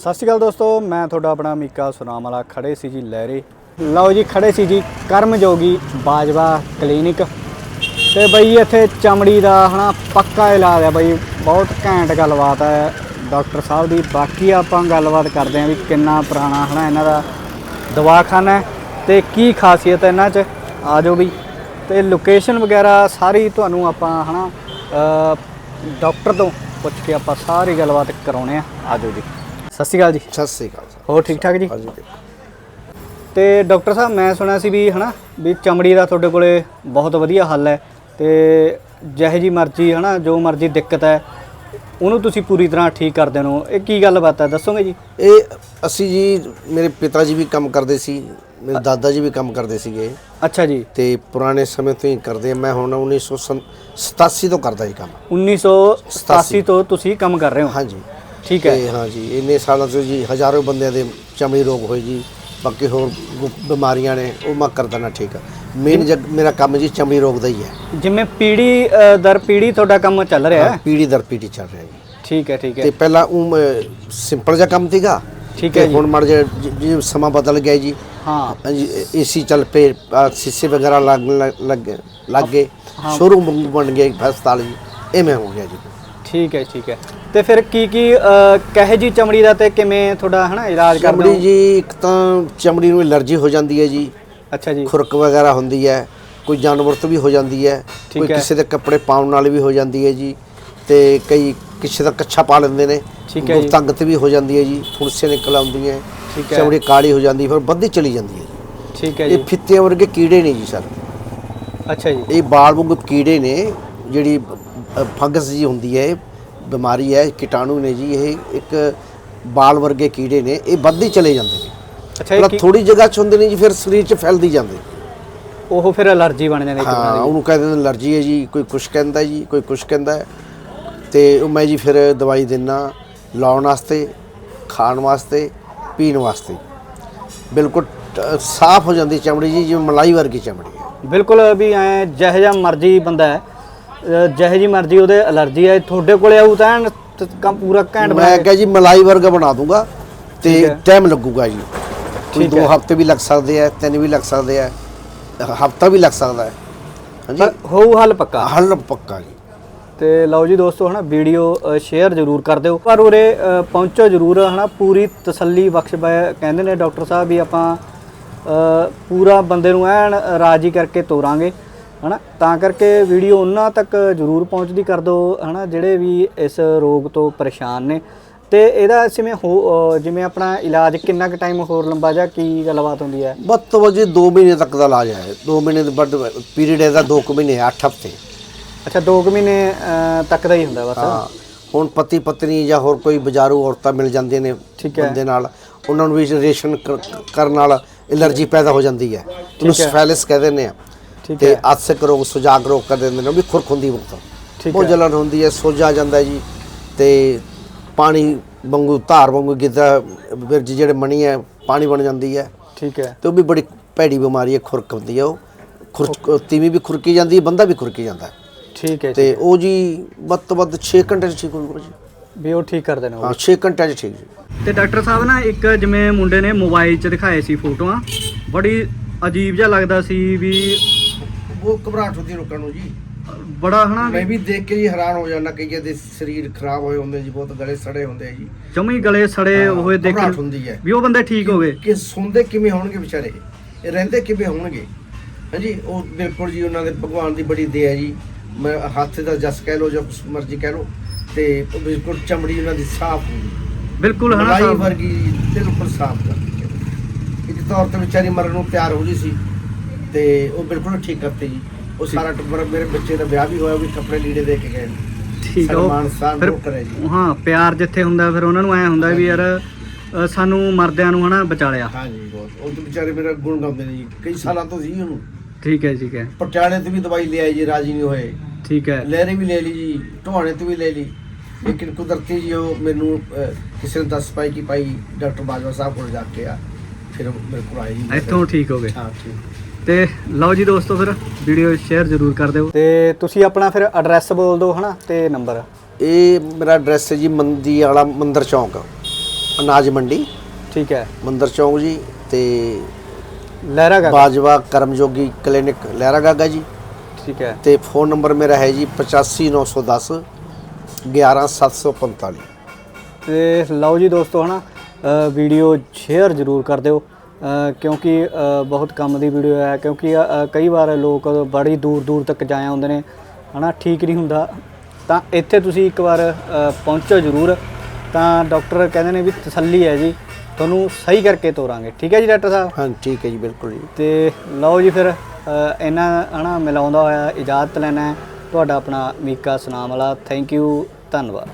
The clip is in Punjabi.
ਸਤਿ ਸ਼੍ਰੀ ਅਕਾਲ ਦੋਸਤੋ ਮੈਂ ਤੁਹਾਡਾ ਆਪਣਾ ਮੀਕਾ ਸੁਨਾਮ ਵਾਲਾ ਖੜੇ ਸੀ ਜੀ ਲਹਿਰੇ। ਲਓ ਜੀ ਖੜੇ ਸੀ ਜੀ ਕਰਮਯੋਗੀ ਬਾਜਵਾ ਕਲੀਨਿਕ। ਤੇ ਬਈ ਇੱਥੇ ਚਮੜੀ ਦਾ ਹਨਾ ਪੱਕਾ ਇਲਾਜ ਹੈ ਬਈ ਬਹੁਤ ਘੈਂਟ ਗੱਲਬਾਤ ਹੈ ਡਾਕਟਰ ਸਾਹਿਬ ਦੀ। ਬਾਕੀ ਆਪਾਂ ਗੱਲਬਾਤ ਕਰਦੇ ਹਾਂ ਵੀ ਕਿੰਨਾ ਪੁਰਾਣਾ ਹਨਾ ਇਹਨਾਂ ਦਾ ਦਵਾਖਾਨਾ ਹੈ ਤੇ ਕੀ ਖਾਸੀਅਤ ਹੈ ਇਹਨਾਂ 'ਚ। ਆ ਜਾਓ ਬਈ। ਤੇ ਲੋਕੇਸ਼ਨ ਵਗੈਰਾ ਸਾਰੀ ਤੁਹਾਨੂੰ ਆਪਾਂ ਹਨਾ ਅ, ਡਾਕਟਰ ਤੋਂ ਪੁੱਛ ਕੇ ਆਪਾਂ ਸਾਰੀ ਗੱਲਬਾਤ ਕਰਾਉਣੇ ਆ। ਆ ਜਾਓ ਜੀ। ਸਤਿ ਸ਼੍ਰੀ ਅਕਾਲ ਜੀ। ਸਤਿ ਸ੍ਰੀ ਅਕਾਲ ਸਰ। ਹੋਰ ਠੀਕ ਠਾਕ ਜੀ? ਹਾਂਜੀ ਤੇ ਡਾਕਟਰ ਸਾਹਿਬ ਮੈਂ ਸੁਣਿਆ ਸੀ ਵੀ ਹਨਾ ਵੀ ਚਮੜੀ ਦਾ ਤੁਹਾਡੇ ਕੋਲੇ ਬਹੁਤ ਵਧੀਆ ਹੱਲ ਹੈ ਤੇ ਜਿਹੇ ਜੀ ਮਰਜ਼ੀ ਹਨਾ ਜੋ ਮਰਜ਼ੀ ਦਿੱਕਤ ਹੈ ਉਹਨੂੰ ਤੁਸੀਂ ਪੂਰੀ ਤਰ੍ਹਾਂ ਠੀਕ ਕਰਦੇ ਹੋ ਇਹ ਕੀ ਗੱਲਬਾਤ ਹੈ ਦੱਸੋਗੇ ਜੀ? ਇਹ ਅਸੀਂ ਜੀ ਮੇਰੇ ਪਿਤਾ ਜੀ ਵੀ ਕੰਮ ਕਰਦੇ ਸੀ ਮੇਰੇ ਦਾਦਾ ਜੀ ਵੀ ਕੰਮ ਕਰਦੇ ਸੀਗੇ। ਅੱਛਾ ਜੀ। ਤੇ ਪੁਰਾਣੇ ਸਮੇਂ ਤੋਂ ਹੀ ਕਰਦੇ ਆ। ਮੈਂ ਹੁਣ 1987 ਤੋਂ ਕਰਦਾ ਜੀ ਕੰਮ। 1987 ਤੋਂ ਤੁਸੀਂ ਕੰਮ ਕਰ ਰਹੇ ਹੋ? ਹਾਂਜੀ। ਠੀਕ ਹੈ। ਤੇ ਹਾਂ ਜੀ ਇੰਨੇ ਸਾਲਾਂ ਤੋਂ ਜੀ ਹਜ਼ਾਰਾਂ ਬੰਦਿਆਂ ਦੇ ਚਮੜੀ ਰੋਗ ਹੋਏ ਜੀ ਬਾਕੀ ਹੋਰ ਗੁ- ਬਿਮਾਰੀਆਂ ਨੇ ਉਹ ਮੈਂ ਕਰਦਾ ਨਾ ਠੀਕ ਮੇਨ ਮੇਰਾ ਕੰਮ ਜੀ ਚਮੜੀ ਰੋਗ ਦਾ ਹੀ ਹੈ। ਜਿਵੇਂ ਪੀੜੀ ਅ, ਦਰ ਪੀੜੀ ਤੁਹਾਡਾ ਕੰਮ ਚੱਲ ਰਿਹਾ ਹੈ ਪੀੜੀ ਦਰ ਪੀੜੀ ਚੱਲ ਰਿਹਾ ਜੀ। ਠੀਕ ਹੈ ਠੀਕ ਹੈ। ਤੇ ਪਹਿਲਾਂ ਉਹ ਸਿੰਪਲ ਜਿਹਾ ਕੰਮ ਸੀਗਾ। ਠੀਕ ਹੈ ਤੇ ਜੀ। ਹੁਣ ਮੜ ਜੇ ਜੀ ਸਮਾਂ ਬਦਲ ਗਿਆ ਜੀ। ਹਾਂ। ਏਸੀ ਚੱਲ ਪਏ ਆਹ ਸ਼ੀਸ਼ੇ ਵਗੈਰਾ ਲੱਗ ਲੱਗ- ਲੱਗ ਗਏ। ਸ਼ੋਰੂਮ ਬਣ ਗਿਆ ਹਸਪਤਾਲ ਜੀ। ਐਵੇਂ ਹੋ ਗਿਆ ਜੀ। ਠੀਕ ਹੈ ਠੀਕ ਹੈ ਤੇ ਫਿਰ ਕੀ ਕੀ ਕਹੇ ਜੀ ਚਮੜੀ ਦਾ ਤੇ ਕਿਵੇਂ ਤੁਹਾਡਾ ਹਨਾ ਇਲਾਜ ਕਰਦੇ ਚਮੜੀ ਹੋ ਜੀ ਇੱਕ ਤਾਂ ਚਮੜੀ ਨੂੰ ਐਲਰਜੀ ਹੋ ਜਾਂਦੀ ਹੈ ਜੀ ਅੱਛਾ ਜੀ ਖੁਰਕ ਵਗੈਰਾ ਹੁੰਦੀ ਹੈ ਕੋਈ ਜਾਨਵਰ ਤੋਂ ਵੀ ਹੋ ਜਾਂਦੀ ਹੈ ਕੋਈ ਹੈ। ਕਿਸੇ ਦੇ ਕੱਪੜੇ ਪਾਉਣ ਨਾਲ ਵੀ ਹੋ ਜਾਂਦੀ ਹੈ ਜੀ ਤੇ ਕਈ ਕਿਸੇ ਦਾ ਕੱਛਾ ਪਾ ਲੈਂਦੇ ਨੇ ਠੀਕ ਹੈ ਜੀ। ਤੰਗ ਤੇ ਵੀ ਹੋ ਜਾਂਦੀ ਹੈ ਜੀ ਫੁਰਸੇ ਨਿਕਲ ਆਉਂਦੀਆਂ ਹੈ ਠੀਕ ਹੈ। ਚਮੜੀ ਕਾਲੀ ਹੋ ਜਾਂਦੀ ਫਿਰ ਵੱਧਦੀ ਚਲੀ ਜਾਂਦੀ ਹੈ ਜੀ। ਠੀਕ ਹੈ ਇਹ ਜੀ ਫਿੱਤੇ ਵਰਗੇ ਕੀੜੇ ਨੇ ਜੀ ਸਰ ਅੱਛਾ ਜੀ ਇਹ ਬਾਲ ਵਾਂਗੂ ਕੀੜੇ ਨੇ ਜਿਹੜੀ ਫੰਗਸ ਜੀ ਹੁੰਦੀ ਹੈ ਇਹ ਬਿਮਾਰੀ ਹੈ ਕੀਟਾਣੂ ਨੇ ਜੀ ਇਹ ਇੱਕ ਬਾਲ ਵਰਗੇ ਕੀੜੇ ਨੇ ਇਹ ਵੱਧਦੇ ਚਲੇ ਜਾਂਦੇ ਨੇ। ਅੱਛਾ ਇਹ ਪਰ ਕੀ- ਥੋੜੀ ਜਗ੍ਹਾ 'ਚ ਹੁੰਦੇ ਨੇ ਜੀ ਫਿਰ ਸਰੀਰ 'ਚ ਫੈਲਦੀ ਜਾਂਦੇ ਉਹ ਫਿਰ ਅਲਰਜੀ ਬਣ ਜਾਂਦੀ ਹਾਂ ਚਮੜੀ ਉਹਨੂੰ ਕਹਿੰਦੇ ਨੇ ਅਲਰਜੀ ਹੈ ਜੀ ਕੋਈ ਕੁਛ ਕਹਿੰਦਾ ਜੀ ਕੋਈ ਕੁਛ ਕਹਿੰਦਾ ਹੈ। ਤੇ ਉਹ ਮੈਂ ਜੀ ਫਿਰ ਦਵਾਈ ਦਿੰਨਾ ਲਾਉਣ ਵਾਸਤੇ ਖਾਣ ਵਾਸਤੇ ਪੀਣ ਵਾਸਤੇ। ਬਿਲਕੁਲ ਟ- ਸਾਫ਼ ਹੋ ਜਾਂਦੀ ਚਮੜੀ ਜੀ ਜਿਵੇਂ ਮਲਾਈ ਵਰਗੀ ਚਮੜੀ ਹੈ। ਬਿਲਕੁਲ ਵੀ ਐ ਜਿਹੋ ਜਿਹਾ ਮਰਜ਼ੀ ਬੰਦਾ ਹੈ ਜਿਹੋ ਜੀ ਮਰਜ਼ੀ ਉਹਦੇ ਅਲਰਜੀ ਹੈ ਤੁਹਾਡੇ ਕੋਲੇ ਆਊ ਤਾਂ ਐਨ ਤ- ਕੰਮ ਪੂਰਾ ਘੈਂਟ ਬਣਾ ਮੈਂ ਕੇ- ਕਿਹਾ ਜੀ ਮਲਾਈ ਵਰਗਾ ਬਣਾ ਦੂੰਗਾ ਤੇ ਠੀਕ ਹੈ। ਟਾਈਮ ਲੱਗੂਗਾ ਜੀ। ਕੋਈ ਠੀਕ ਹੈ। ਹਫ਼ਤੇ ਵੀ ਲੱਗ ਸਕਦੇ ਆ ਤਿੰਨ ਵੀ ਲੱਗ ਸਕਦੇ ਆ ਹਫ਼ਤਾ ਵੀ ਲੱਗ ਸਕਦਾ ਹੈ। ਹਾਂਜੀ? ਪਰ ਹੋਊ ਹੱਲ ਪੱਕਾ? ਹੱਲ ਪੱਕਾ ਜੀ। ਤੇ ਲਓ ਜੀ ਦੋਸਤੋ ਹਨਾ ਵੀਡੀਓ ਸ਼ੇਅਰ ਜ਼ਰੂਰ ਕਰ ਦਿਓ। ਪਰ ਉਰੇ ਅ, ਪਹੁੰਚੋ ਜ਼ਰੂਰ ਹਨਾ ਪੂਰੀ ਤਸੱਲੀ ਬਖਸ਼ ਬੈ- ਕਹਿੰਦੇ ਨੇ ਡਾਕਟਰ ਸਾਹਿਬ ਵੀ ਆਪਾਂ ਅ, ਪੂਰਾ ਬੰਦੇ ਨੂੰ ਐਨ ਰਾਜੀ ਕਰਕੇ ਤੋਰਾਂਗੇ। ਹਨਾ? ਤਾਂ ਕਰਕੇ ਵੀਡੀਓ ਉਹਨਾਂ ਤੱਕ ਜ਼ਰੂਰ ਪਹੁੰਚਦੀ ਕਰ ਦਿਓ ਹਨਾ? ਜਿਹੜੇ ਵੀ ਇਸ ਰੋਗ ਤੋਂ ਪਰੇਸ਼ਾਨ ਨੇ। ਤੇ ਇਹਦਾ ਜਿਵੇਂ ਜਿਵੇਂ ਆਪਣਾ ਇਲਾਜ ਕਿੰਨਾ ਕੁ ਟਾਈਮ ਹੋਰ ਲੰਬਾ ਜਾਂ ਕੀ ਗੱਲਬਾਤ ਹੁੰਦੀ ਹੈ? ਵੱਧ ਤੋਂ ਵੱਧ 2 ਮਹੀਨੇ ਤੱਕ ਦਾ ਇਲਾਜ ਹੈ। 2 ਮਹੀਨੇ ਦੇ ਵੱਧ ਪੀਰੀਅਡ ਇਹਦਾ 2 ਕੁ ਮਹੀਨੇ 8 ਹਫ਼ਤੇ। ਅੱਛਾ 2 ਮਹੀਨੇ ਅ, ਤੱਕ ਦਾ ਹੀ ਹੁੰਦਾ ਬਸ। ਹਾਂ। ਹੁਣ ਪਤੀ ਪਤਨੀ ਜਾਂ ਹੋਰ ਕੋਈ ਬਾਜ਼ਾਰੂ ਔਰਤਾਂ ਮਿਲ ਜਾਂਦੀਆਂ ਨੇ ਠੀਕ ਹੈ। ਬੰਦੇ ਨਾਲ ਉਹਨਾਂ ਨੂੰ ਵੀ ਰੇਸ਼ਨ ਕਰਨ ਨਾਲ ਐਲਰਜੀ ਪੈਦਾ ਹੋ ਜਾਂਦੀ ਹੈ। ਉਹਨੂੰ। ਸਫੈਲਿਸ ਕਹਿ ਦਿੰਦੇ ਆ। ਠੀਕ ਤੇ ਆਸਕ ਰੋਗ ਸੁਜਾਗ ਰੋਗ ਕਰ ਦਿੰਦੇ ਨੇ ਉਹ ਵੀ ਖੁਰਕ ਹੁੰਦੀ ਬਹੁਤ ਠੀਕ ਬਹੁਤ। ਜਲਨ ਹੁੰਦੀ ਹੈ ਸੋਜਾ ਜਾਂਦਾ ਜੀ। ਤੇ ਪਾਣੀ ਵਾਂਗੂ ਧਾਰ ਵਾਂਗੂ ਗਿੱਧਾ ਵਿਰਜ ਜਿਹੜੇ ਮਣੀ ਹੈ ਪਾਣੀ ਬਣ ਜਾਂਦੀ ਹੈ। ਠੀਕ ਹੈ। ਤੇ ਉਹ ਵੀ ਬੜੀ ਭੈੜੀ ਬਿਮਾਰੀ ਹੈ ਖੁਰਕ ਹੁੰਦੀ ਹੈ ਉਹ। ਖੁਰਕ ਤੀਵੀਂ ਵੀ ਖੁਰਕੀ ਜਾਂਦੀ ਹੈ ਬੰਦਾ ਵੀ ਖੁਰਕੀ ਜਾਂਦਾ। ਠੀਕ ਹੈ ਜੀ। ਤੇ ਉਹ ਜੀ ਵੱਧ ਤੋਂ ਵੱਧ 6 ਘੰਟੇ 'ਚ ਠੀਕ ਹੋਊਗਾ ਜੀ। ਵੀ ਉਹ ਠੀਕ ਕਰ ਦੇਣਾ ਉਹ। ਹਾਂ 6 ਘੰਟਿਆਂ 'ਚ ਠੀਕ ਜੀ। ਤੇ ਡਾਕਟਰ ਸਾਹਿਬ ਨਾ ਇੱਕ ਜਿਵੇਂ ਮੁੰਡੇ ਨੇ ਮੋਬਾਈਲ 'ਚ ਦਿਖਾਏ ਸੀ ਫੋਟੋਆਂ ਬੜੀ ਅਜੀਬ ਜਿਹਾ ਲੱਗਦਾ ਸੀ ਵੀ ਉਹ ਘਬਰਾਹਟ ਹੁੰਦੀ ਲੋਕਾਂ ਨੂੰ ਜੀ। ਬੜਾ ਹਨਾ ਮੈਂ ਵੀ ਦੇਖ ਕੇ ਜੀ ਹੈਰਾਨ ਹੋ ਜਾਂਦਾ ਕਈਆਂ ਦੇ ਸਰੀਰ ਖਰਾਬ ਹੋਏ ਹੁੰਦੇ ਜੀ ਬਹੁਤ ਗਲੇ ਸੜੇ ਹੁੰਦੇ ਆ ਜੀ। ਜਮੀ ਗਲੇ ਸੜੇ ਹੋਏ ਘਬਰਾਹਟ ਦੇਖਣ ਹੁੰਦੀ ਹੈ। ਵੀ ਉਹ ਬੰਦੇ ਠੀਕ ਹੋ ਗਏ। ਕਿ ਸੁਣਦੇ ਕਿਵੇਂ ਹੋਣਗੇ ਵਿਚਾਰੇ? ਇਹ ਰਹਿੰਦੇ ਕਿਵੇਂ ਹੋਣਗੇ? ਹਾਂਜੀ ਉਹ ਬਿਲਕੁਲ ਜੀ ਉਹਨਾਂ ਦੇ ਭਗਵਾਨ ਦੀ ਬੜੀ ਦਇਆ ਜੀ। ਮੈਂ ਹੱਥ ਦਾ ਜਸ ਕਹਿ ਲਓ ਜਾਂ ਕੁਛ ਮਰਜ਼ੀ ਕਹਿ ਲਓ ਤੇ ਉਹ ਬਿਲਕੁਲ ਚਮੜੀ ਉਹਨਾਂ ਦੀ ਸਾਫ਼ ਹੁੰਦੀ ਬਿਲਕੁਲ ਹਨਾ ਮਲਾਈ? ਵਰਗੀ ਬਿਲਕੁਲ ਸਾਫ਼ ਕਰਦੀ ਇੱਕ ਤੌਰ ਤੇ ਵਿਚਾਰੀ ਮਰਨ ਨੂੰ ਤਿਆਰ ਹੋ ਗਈ ਸੀ। ਤੇ ਉਹ ਬਿਲਕੁਲ ਠੀਕ ਕਰਤੀ ਜੀ ਉਹ ਸਾਰਾ ਟੱਬਰ ਮੇਰੇ ਬੱਚੇ ਦਾ ਵਿਆਹ ਵੀ ਹੋਇਆ ਉਹ ਵੀ ਕੱਪੜੇ ਲੀੜੇ ਦੇ ਕੇ ਗਏ। ਠੀਕ ਆ, ਉਹ ਫਿਰ ਉਹ ਜੀ। ਹਾਂ ਪਿਆਰ ਜਿੱਥੇ ਹੁੰਦਾ ਫਿਰ ਉਹਨਾਂ ਨੂੰ ਐ ਹੁੰਦਾ ਵੀ ਯਾਰ ਅ, ਸਾਨੂੰ ਮਰਦਿਆਂ ਨੂੰ ਹਨਾ ਬਚਾ ਲਿਆ ਹਾਂਜੀ ਬਹੁਤ। ਉਹ ਤੇ ਵਿਚਾਰੇ ਮੇਰਾ ਗੁਣ ਗਾਉਂਦੇ ਨੇ ਜੀ। ਕਈ ਸਾਲਾਂ ਤੋਂ ਸੀ ਉਹਨੂੰ। ਠੀਕ ਹੈ ਠੀਕ ਹੈ। ਪਟਿਆਲੇ ਤੇ ਵੀ ਦਵਾਈ ਲਿਆਈ ਜੀ ਰਾਜੀ ਨਹੀਂ ਹੋਏ। ਠੀਕ ਹੈ। ਲਹਿਰੇ ਵੀ ਲੈ ਲਈ ਜੀ ਢੋਹਾਣੇ ਤੋਂ ਵੀ ਲੈ ਲਈ। ਲੇਕਿਨ ਕੁਦਰਤੀ ਜੀ ਉਹ ਮੈਨੂੰ ਅਹ, ਕਿਸੇ ਨੇ ਦੱਸ ਪਾਈ ਕਿ ਭਾਈ ਡਾਕਟਰ ਬਾਜਵਾ ਸਾਹਿਬ ਕੋਲ ਜਾ ਕੇ ਆ। ਫਿਰ ਉਹ ਮੇਰੇ ਕੋਲ ਜੀ। ਇੱਥੋਂ ਠੀਕ ਹੋ ਗਏ। ਹਾਂ ਠੀਕ। ਤੇ ਲਓ ਜੀ ਦੋਸਤੋ ਫਿਰ ਵੀਡੀਓ ਸ਼ੇਅਰ ਜ਼ਰੂਰ ਕਰ ਦਿਓ। ਤੇ ਤੁਸੀਂ ਆਪਣਾ ਫਿਰ ਐਡਰੈਸ ਬੋਲ ਦਿਓ ਹਨਾ ਤੇ ਨੰਬਰ। ਇਹ ਮੇਰਾ ਐਡਰੈਸ ਹੈ ਜੀ ਮੰਦੀ ਵਾਲਾ ਮੰਦਰ ਚੌਂਕ ਅਨਾਜ ਮੰਡੀ। ਠੀਕ ਹੈ। ਮੰਦਰ ਚੌਂਕ ਜੀ ਤੇ ਲਹਿਰਾ ਗਾ ਬਾਜਵਾ ਕਰਮਯੋਗੀ ਕਲੀਨਿਕ ਲਹਿਰਾ ਗਾਗਾ ਜੀ। ਠੀਕ ਹੈ। ਤੇ ਫੋਨ ਨੰਬਰ ਮੇਰਾ ਹੈ ਜੀ 85910 11745 ਤੇ ਲਓ ਜੀ ਦੋਸਤੋ ਹਨਾ ਵੀਡੀਓ ਸ਼ੇਅਰ ਜ਼ਰੂਰ ਕਰ ਦਿਓ। ਕਿਉਂਕਿ ਬਹੁਤ ਕੰਮ ਦੀ ਵੀਡੀਓ ਹੈ ਕਿਉਂਕਿ ਕਈ ਵਾਰ ਲੋਕ ਬੜੀ ਦੂਰ ਦੂਰ ਤੱਕ ਜਾਏ ਆਉਂਦੇ ਨੇ ਹਨਾ ਠੀਕ ਨਹੀਂ ਹੁੰਦਾ। ਤਾਂ ਇੱਥੇ ਤੁਸੀਂ ਇੱਕ ਵਾਰ ਪਹੁੰਚੋ ਜ਼ਰੂਰ। ਤਾਂ ਡਾਕਟਰ ਕਹਿੰਦੇ ਨੇ ਵੀ ਤਸੱਲੀ ਹੈ ਜੀ ਤੁਹਾਨੂੰ ਸਹੀ ਕਰਕੇ ਤੋਰਾਂਗੇ। ਠੀਕ ਹੈ ਜੀ ਡਾਕਟਰ ਸਾਹਿਬ? ਹਾਂ ਠੀਕ ਹੈ ਜੀ ਬਿਲਕੁਲ ਜੀ। ਤੇ ਲਓ ਜੀ ਫਿਰ ਇਹਨਾਂ ਹਨਾ ਮਿਲਾਉਂਦਾ ਹੋਇਆ ਇਜਾਜ਼ਤ ਲੈਣਾ ਤੁਹਾਡਾ ਆਪਣਾ ਮੀਕਾ ਸੁਨਾਮ ਵਾਲਾ ਥੈਂਕ ਯੂ ਧੰਨਵਾਦ।